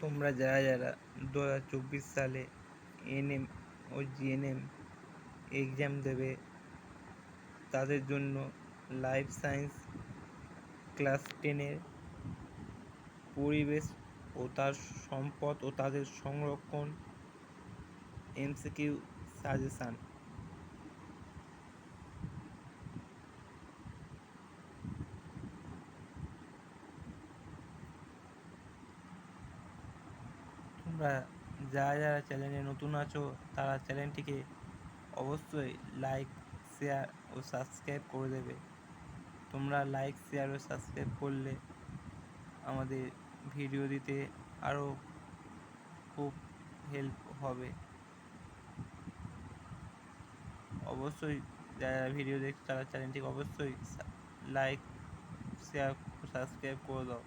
তোমরা যারা যারা দু হাজার চব্বিশ সালে এনএম ও জিএনএম এক্সাম দেবে, তাদের জন্য লাইফ সায়েন্স ক্লাস টেনের পরিবেশ ও তার সম্পদ ও তাদের সংরক্ষণ এমসিকিউ সাজেশান তোমরা যারা যারা চ্যানেলে নতুন আছো, তারা চ্যানেলটিকে অবশ্যই লাইক শেয়ার ও সাবস্ক্রাইব করে দেবে। তোমরা লাইক শেয়ার ও সাবস্ক্রাইব করলে আমাদের ভিডিও দিতে আরও খুব হেল্প হবে। অবশ্যই যারা ভিডিও দেখছ, তারা চ্যানেলটিকে অবশ্যই লাইক শেয়ার সাবস্ক্রাইব করে দাও।